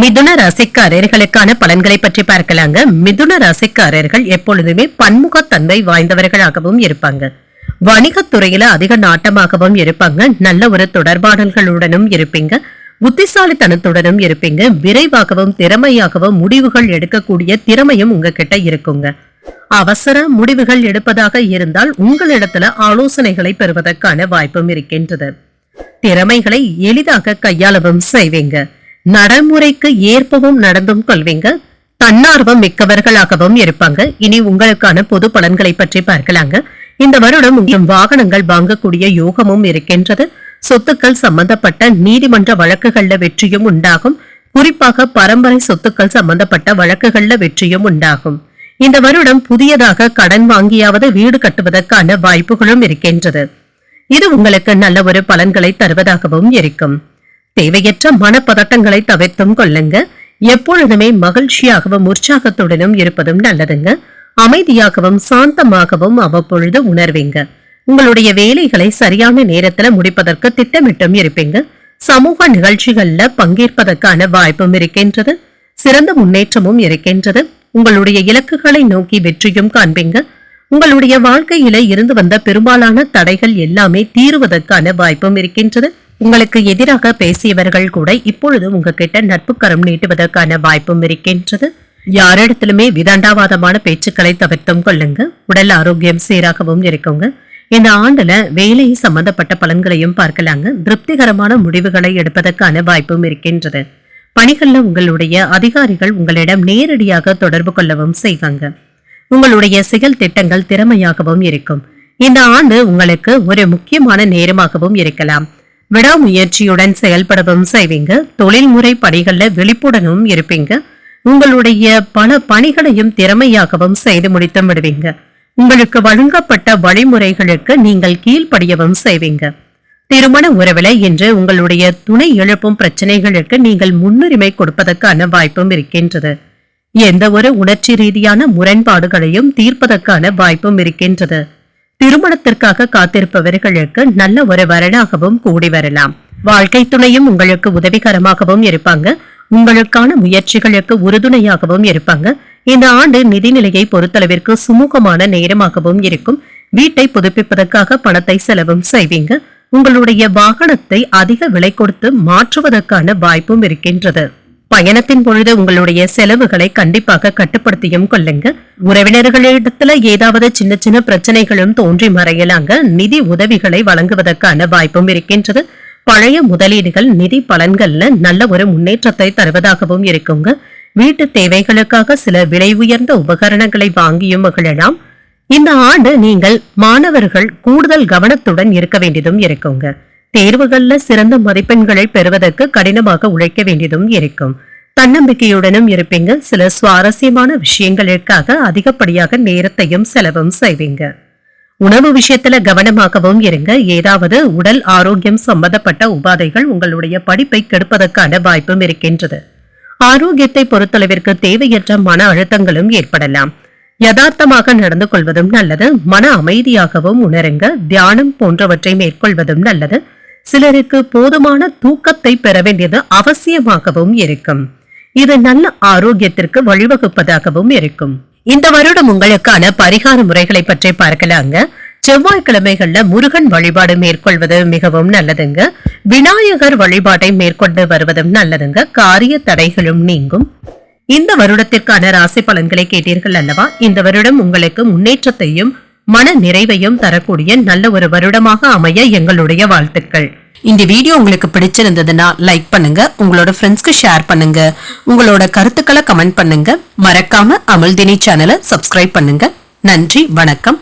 மிதுன ராசிக்காரர்களுக்கான பலன்களை பற்றி பார்க்கலாங்க. மிதுன ராசிக்காரர்கள் எப்பொழுதுமே பன்முகத்தன்மை வாய்ந்தவர்களாகவும் இருப்பாங்க. வணிகத்துறையில அதிக நாட்டமாகவும் இருப்பாங்க. நல்ல ஒரு தொடர்பாடல்களுடனும் இருப்பீங்க. புத்திசாலித்தனத்துடனும் இருப்பீங்க. விரைவாகவும் திறமையாகவும் முடிவுகள் எடுக்கக்கூடிய திறமையும் உங்ககிட்ட இருக்குங்க. அவசர முடிவுகள் எடுப்பதாக இருந்தால் உங்களிடத்துல ஆலோசனைகளை பெறுவதற்கான வாய்ப்பும் இருக்கின்றது. திறமைகளை எளிதாக கையாளவும் செய்வீங்க. நடைமுறைக்கு ஏற்பவும் நடந்தும் கொள்வீங்க. தன்னார்வம் மிக்கவர்களாகவும் இருப்பாங்க. இனி உங்களுக்கான பொது பலன்களை பற்றி பார்க்கலாங்க. இந்த வருடம் உங்கள் வாகனங்கள் வாங்கக்கூடிய யோகமும் இருக்கின்றது. சொத்துக்கள் சம்பந்தப்பட்ட நீதிமன்ற வழக்குகள்ல வெற்றியும் உண்டாகும். குறிப்பாக பரம்பரை சொத்துக்கள் சம்பந்தப்பட்ட வழக்குகள்ல வெற்றியும் உண்டாகும். இந்த வருடம் புதியதாக கடன் வாங்கியாவது வீடு கட்டுவதற்கான வாய்ப்புகளும் இருக்கின்றது. இது உங்களுக்கு நல்ல ஒரு பலன்களை தருவதாகவும் இருக்கும். தேவையற்ற மனப்பதட்டங்களை தவிர்த்தும் கொள்ளுங்க. எப்பொழுதுமே மகிழ்ச்சியாகவும் உற்சாகத்துடனும் இருப்பதும் நல்லதுங்க. அமைதியாகவும் சாந்தமாகவும் அவ்வப்பொழுது உணர்வீங்க. உங்களுடைய வேலைகளை சரியான நேரத்துல முடிப்பதற்கு திட்டமிட்டும் இருப்பீங்க. சமூக நிகழ்ச்சிகள்ல பங்கேற்பதற்கான வாய்ப்பும் இருக்கின்றது. சிறந்த முன்னேற்றமும் இருக்கின்றது. உங்களுடைய இலக்குகளை நோக்கி வெற்றியும் காண்பீங்க. உங்களுடைய வாழ்க்கையில இருந்து வந்த பெரும்பாலான தடைகள் எல்லாமே தீருவதற்கான வாய்ப்பும் இருக்கின்றது. உங்களுக்கு எதிராக பேசியவர்கள் கூட இப்பொழுது உங்ககிட்ட நட்புக்கரம் நீட்டுவதற்கான வாய்ப்பும் இருக்கின்றது. யாரிடத்திலுமே விதண்டாவாதமான பேச்சுக்களை தவிர்த்தும் கொள்ளுங்க. உடல் ஆரோக்கியம் சீராகவும் இருக்குங்க இந்த ஆண்டுல வேலை சம்பந்தப்பட்ட பலன்களையும் பார்க்கலாங்க. திருப்திகரமான முடிவுகளை எடுப்பதற்கான வாய்ப்பும் இருக்கின்றது. பணிகள்ல உங்களுடைய அதிகாரிகள் உங்களிடம் நேரடியாக தொடர்பு கொள்ளவும் செய்வாங்க. உங்களுடைய செயல் திட்டங்கள் திறமையாகவும் இருக்கும். இந்த ஆண்டு உங்களுக்கு ஒரு முக்கியமான நேரமாகவும் இருக்கலாம். விடாமுயற்சியுடன் செயல்படவும் செய்வீங்க. தொழில்முறை பணிகள்ல விழிப்புடனும் இருப்பீங்க. உங்களுடைய பல பணிகளையும் திறமையாகவும் செய்து முடித்து விடுவீங்க. உங்களுக்கு வழங்கப்பட்ட வழிமுறைகளுக்கு நீங்கள் கீழ்ப்படியவும் செய்வீங்க. திருமண உறவில் இன்று உங்களுடைய துணை எழுப்பும் பிரச்சனைகளுக்கு நீங்கள் முன்னுரிமை கொடுப்பதற்கான வாய்ப்பும் இருக்கின்றது. எந்த ஒரு உணர்ச்சி ரீதியான முரண்பாடுகளையும் தீர்ப்பதற்கான வாய்ப்பும் இருக்கின்றது. திருமணத்திற்காக காத்திருப்பவர்களுக்கு நல்ல ஒரு வரனாகவும் கூடி வரலாம். வாழ்க்கை துணையும் உங்களுக்கு உதவிகரமாகவும் இருப்பாங்க. உங்களுக்கான முயற்சிகளுக்கு உறுதுணையாகவும் இருப்பாங்க. இந்த ஆண்டு நிதிநிலையை பொறுத்தளவிற்கு சுமூகமான நேரமாகவும் இருக்கும். வீட்டை புதுப்பிப்பதற்காக பணத்தை செலவும் செய்வீங்க. உங்களுடைய வாகனத்தை அதிக விலை கொடுத்து மாற்றுவதற்கான வாய்ப்பும் இருக்கின்றது. பயணத்தின் பொழுது உங்களுடைய செலவுகளை கண்டிப்பாக கட்டுப்படுத்தியும் கொள்ளுங்க. உறவினர்களிடத்துல ஏதாவது சின்ன சின்ன பிரச்சனைகளும் தோன்றி மறையலாங்க. நிதி உதவிகளை வழங்குவதற்கான வாய்ப்பும் இருக்கின்றது. பழைய முதலீடுகள் நிதி பலன்கள்ல நல்ல ஒரு முன்னேற்றத்தை தருவதாகவும் இருக்குங்க. வீட்டு தேவைகளுக்காக சில விலை உயர்ந்த உபகரணங்களை வாங்கியும் மகிழலாம். இந்த ஆண்டு நீங்கள் மாணவர்கள் கூடுதல் கவனத்துடன் இருக்க வேண்டியதும் இருக்குங்க. தேர்வுகள்ல சிறந்த மதிப்பெண்களை பெறுவதற்கு கடினமாக உழைக்க வேண்டியதும் இருக்கும். தன்னம்பிக்கையுடனும் இருப்பீங்க. சில சுவாரஸ்யமான விஷயங்களுக்காக அதிகப்படியாக நேரத்தையும் செலவும் செய்வீங்க. உணவு விஷயத்துல கவனமாகவும் இருங்க. ஏதாவது உடல் ஆரோக்கியம் சம்பந்தப்பட்ட உபாதைகள் உங்களுடைய படிப்பை கெடுப்பதற்கான வாய்ப்பும் இருக்கின்றது. ஆரோக்கியத்தை பொறுத்தளவிற்கு தேவையற்ற மன அழுத்தங்களும் ஏற்படலாம். யதார்த்தமாக நடந்து கொள்வதும் நல்லது. மன அமைதியாகவும் உணருங்க. தியானம் போன்றவற்றை மேற்கொள்வதும் நல்லது. சிலருக்கு போதுமான தூக்கத்தை பெற வேண்டியது அவசியமாகவும் இருக்கும். இது நல்ல ஆரோக்கியத்திற்கு வழிவகுப்பதாகவும் இருக்கும். இந்த வருடம் உங்களுக்கான பரிகார முறைகளை பற்றி பார்க்கலாங்க. செவ்வாய்க்கிழமைகள்ல முருகன் வழிபாடு மேற்கொள்வது மிகவும் நல்லதுங்க. விநாயகர் வழிபாட்டை மேற்கொண்டு வருவதும் நல்லதுங்க. காரிய தடைகளும் நீங்கும். இந்த வருடத்திற்கான ராசி பலன்களை கேட்டீர்கள் அல்லவா? இந்த வருடம் உங்களுக்கு முன்னேற்றத்தையும் மன நிறைவையும் தரக்கூடிய நல்ல ஒரு வருடமாக அமைய எங்களுடைய வாழ்த்துக்கள். இந்த வீடியோ உங்களுக்கு பிடிச்சிருந்ததுன்னா லைக் பண்ணுங்க உங்களோட ஃப்ரெண்ட்ஸ்க்கு ஷேர் பண்ணுங்க உங்களோட கருத்துக்களை கமெண்ட் பண்ணுங்க. மறக்காம அமல்தினி சேனலை சப்ஸ்கிரைப் பண்ணுங்க. நன்றி வணக்கம்.